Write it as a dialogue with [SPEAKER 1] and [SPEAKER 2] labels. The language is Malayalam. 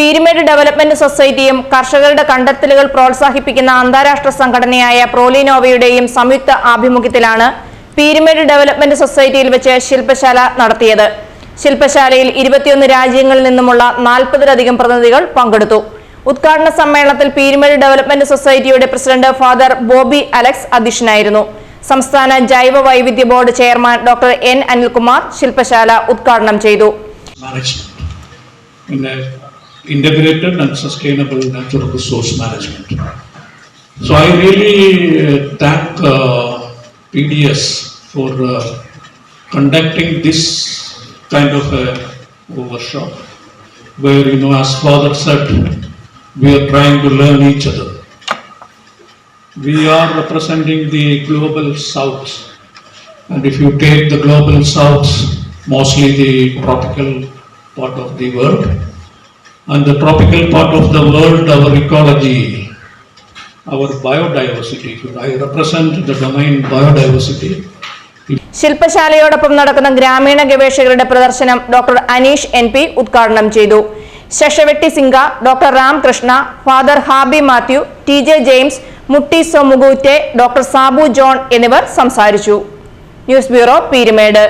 [SPEAKER 1] പീരുമേട് ഡെവലപ്മെന്റ് സൊസൈറ്റിയും കർഷകരുടെ കണ്ടെത്തലുകൾ പ്രോത്സാഹിപ്പിക്കുന്ന അന്താരാഷ്ട്ര സംഘടനയായ പ്രോലിനോവയുടെയും സംയുക്ത ആഭിമുഖ്യത്തിലാണ് പീരുമേട് ഡെവലപ്മെന്റ് സൊസൈറ്റിയിൽ വെച്ച് ശില്പശാല നടത്തിയത്. ശില്പശാലയിൽ ഇരുപത്തിയൊന്ന് രാജ്യങ്ങളിൽ നിന്നുമുള്ള നാൽപ്പതിലധികം പ്രതിനിധികൾ പങ്കെടുത്തു. ഉദ്ഘാടന സമ്മേളനത്തിൽ പീരുമേട് ഡെവലപ്മെന്റ് സൊസൈറ്റിയുടെ പ്രസിഡന്റ് ഫാദർ ബോബി അലക്സ് അധ്യക്ഷനായിരുന്നു. സംസ്ഥാന ജൈവ വൈവിധ്യ board chairman doctor N Anilkumar ശില്പശാല ഉദ്ഘാടനം ചെയ്തു.
[SPEAKER 2] Integrated and sustainable natural resource management. So I really uh, thank uh, PDS for uh, conducting this kind of a workshop where, you know, as father said, we are trying to learn each other. We are representing the global south. And if you take the global south, mostly the tropical part of the world, and the tropical part of the world, our ecology, our biodiversity, I represent the domain biodiversity.
[SPEAKER 1] ശില്പശാലയോടൊപ്പം നടക്കുന്ന ഗ്രാമീണ ഗവേഷകരുടെ പ്രദർശനം ഡോക്ടർ അനീഷ് എൻ പി ഉദ്ഘാടനം ചെയ്തു. ശശവെട്ടി സിംഗ ഡോക്ടർ രാംകൃഷ്ണ ഫാദർ ഹാബി മാത്യു ടി ജെ ജെയിംസ് മുട്ടി സൊമുഗൂറ്റെ ഡോക്ടർ സാബു ജോൺ എന്നിവർ സംസാരിച്ചു. News bureau Peerumedu.